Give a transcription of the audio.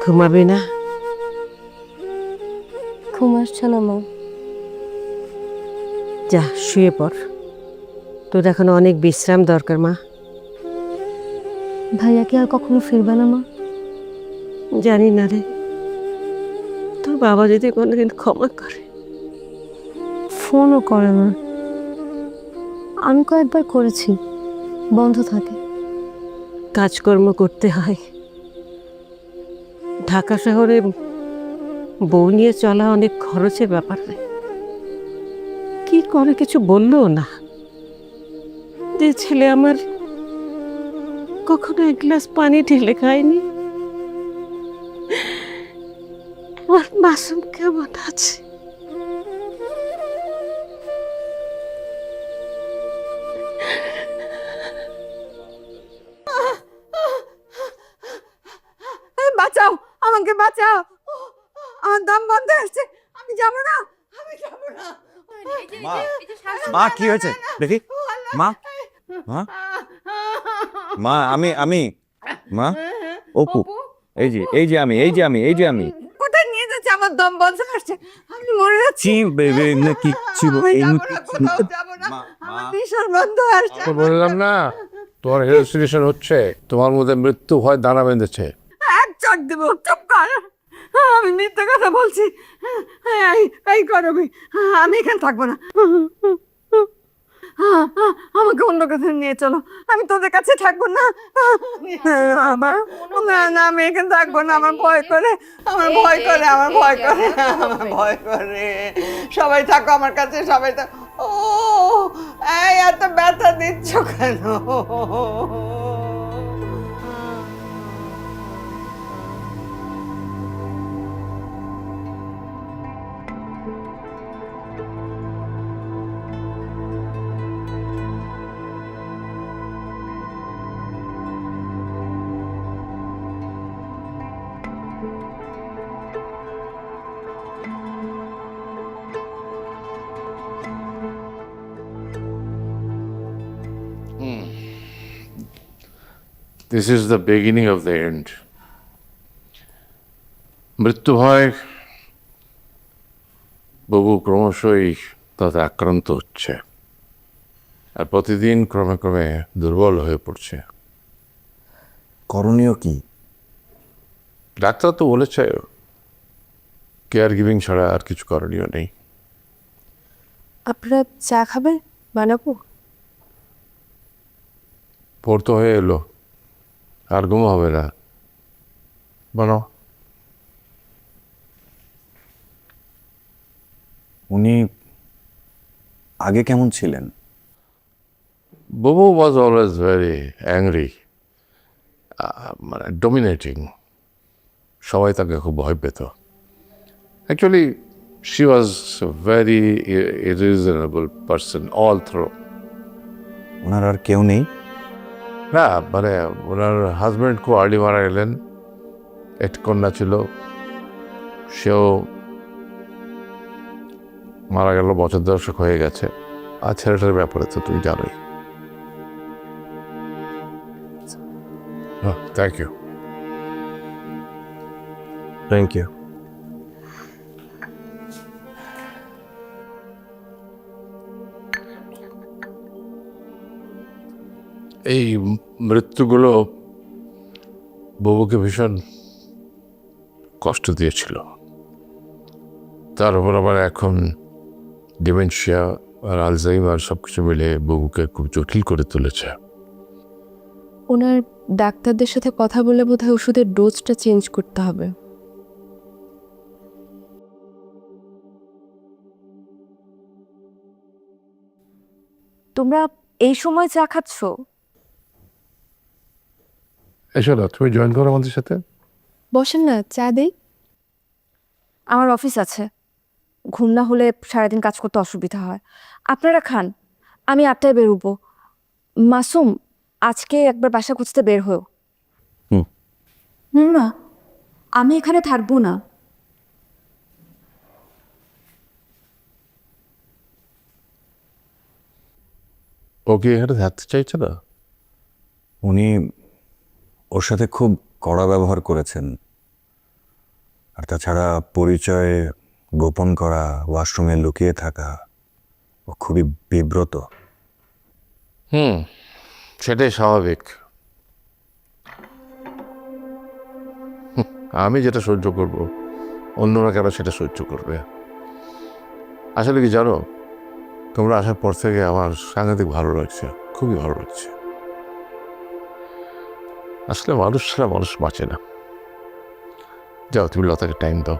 ঘুমাবি না ঘুম আসছে না মা। যা শুয়ে পড়। তোর এখন অনেক বিশ্রাম দরকার মা। ভাইয়া কি আর কখনো ফিরবে না মা। জানি না রে। তোর বাবা যদি কোনোদিন ক্ষমা করে। ফোনও করে না। আমি কয়েকবার করেছি। বন্ধ থাকে। কাজকর্ম করতে হয়। ঢাকা শহরে বউ নিয়ে চলা অনেক খরচের ব্যাপার। কি করে কিছু বলল না? যে ছেলে আমার কখনো এক গ্লাস পানি ঢেলে খায়নি। আমার মাসুম কেমন আছে? আমাকে বাঁচাও। আমার দম বন্ধ হচ্ছে আমি যাব না। আমি যাব না। মা মা কি হয়েছে? দেখি। মা মা। মা আমি আমি। মা অপু। এই যে এই যে আমি এই যে আমি এই যে আমি। কোথায় নিয়ে যাচ্ছে? আমার দম বন্ধ হচ্ছে আমি মরে যাচ্ছি। বেবে না কি ছিল এই। ভীষণ বন্ধ আসছে বললাম না তোমার হেলুসিনেশন হচ্ছে। তোমার মধ্যে মৃত্যু হয় দানা বেঁধেছে। চট দেবো, চুপ কর। আমি মিথ্যে কথা বলছি। এই করবি আমি এখানে থাকব না। আমাকে অন্য কোথাও নিয়ে চলো। আমি তোদের কাছে থাকব না। আমার না না, আমি এখানে থাকব না। আমার ভয় করে। আমার ভয় করে, আমার ভয় করে। আমার ভয় করে। সবাই থাকো আমার কাছে, সবাই থাকো। ও এত ব্যথা দিচ্ছ কেন? This is the beginning of the end মৃত্যু ভয় বহু ক্রমশই তাতে আক্রান্ত হচ্ছে। আর প্রতিদিন ক্রমে ক্রমে দুর্বল হয়ে পড়ছে। করণীয় কি? ডাক্তার তো বলেছে কেয়ার গিভিং ছাড়া আর কিছু করণীয় নেই। আপনারা চা খাবেন বানাবো? পড়তে হয়ে এলো। আর ঘুম হবে না। বানাও উনি আগে কেমন ছিলেন? Bobo was always angry, uh, মানে ডোমিনেটিং সবাই তাকে খুব ভয় পেত। Actually she was very unreasonable person all through ওনার আর কেউ নেই? না মানে ওনার হাজব্যান্ড খুব আর্লি মারা গেলেন। একটি কন্যা ছিল। সেও মারা গেল, বছর দশক হয়ে গেছে। আর ছেলেটার ব্যাপারে তো তুমি জানোই। থ্যাংক ইউ থ্যাংক ইউ এই মৃত্যুগুলো বউকে ভীষণ কষ্ট দিয়েছিল। তার উপর আবার এখন ডিমেনশিয়া আর আলজাইমার সব কিছু মিলে বউকে খুব জটিল করে তুলেছে। ওনার ডাক্তারদের সাথে কথা বলে বোধহয় ওষুধের ডোজটা চেঞ্জ করতে হবে। তোমরা এই সময় চা খাচ্ছ? এসো না তুমি জয়েন করো আমাদের সাথে। বসেন না চা দেই। আমার অফিস আছে। ঘুম না হলে সারাদিন কাজ করতে অসুবিধা হয়। আপনারা খান আমি আটটায় বেরোবো। মাসুম আজকে একবার বাসা খুঁজতে বের হয়েও হুম। হুম না আমি এখানে থাকব না। ও কি এখানে থাকতে চাইছে না? উনি ওর সাথে খুব কড়া ব্যবহার করেছেন। আর তাছাড়া পরিচয় গোপন করা, ওয়াশরুমে লুকিয়ে থাকা, ও খুবই বিব্রত। হুম, সেটাই স্বাভাবিক। আমি যেটা সহ্য করব, অন্যরা কেন সেটা সহ্য করবে? আসলে কি জানো, তোমরা আসার পর থেকে আমার সাংঘাতিক ভালো লাগছে, খুবই ভালো লাগছে। আসলে মানুষরা মানুষ বাঁচে না। যাও তুমি লতাকে টাইম দাও।